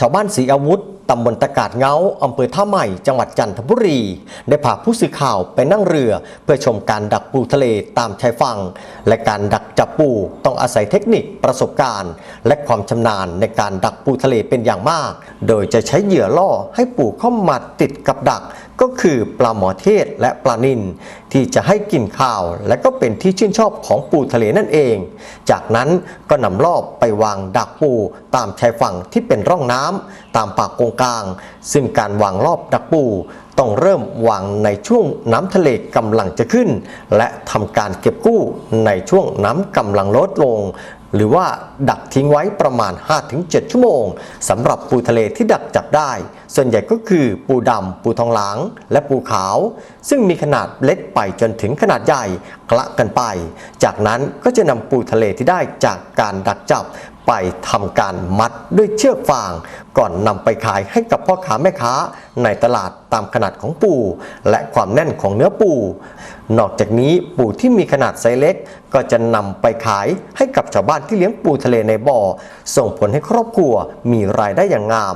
ชาวบ้านสีอาวุธ ตำบลตะกาดเงาอำเภอท่าใหม่ จังหวัดจันทบุรี ได้พาผู้สื่อข่าวไปนั่งเรือ เพื่อชมการดักปูทะเลตามชายฝั่ง และการดักจับปูต้องอาศัยเทคนิคประสบการณ์ และความชำนาญในการดักปูทะเลเป็นอย่างมาก โดยจะใช้เหยื่อล่อให้ปูเข้ามาติดกับดักก็คือปลาหมอเทศและปลานิลที่จะให้กินข้าว และก็เป็นที่ชื่นชอบของปูทะเลนั่นเอง จากนั้นก็นำรอบไปวางดักปูตามชายฝั่งที่เป็นร่องน้ำตามปากกงกลาง ซึ่งการวางรอบดักปูต้องเริ่มวางในช่วงน้ำทะเลกำลังจะขึ้น และทำการเก็บกู้ในช่วงน้ำกำลังลดลง หรือว่าดักทิ้งไว้ประมาณ 5-7 ชั่วโมงสำหรับปูทะเลที่ดักจับได้ ส่วนใหญ่ก็คือปูดำปูทองหลาง และปูขาว ซึ่งมีขนาดเล็กไปจนถึงขนาดใหญ่คละกันไป จากนั้นก็จะนำปูทะเลที่ได้จากการดักจับไปทำการมัดด้วยเชือกฟาง ก่อนนำไปขายให้กับพ่อค้าแม่ค้าในตลาดตามขนาดของปู และความแน่นของเนื้อปู นอกจากนี้ปูที่มีขนาดไซส์เล็ก ก็จะนำไปขายให้กับชาวบ้านที่เลี้ยงปูทะเลในบ่อ ส่งผลให้ครอบครัวมีรายได้อย่างงาม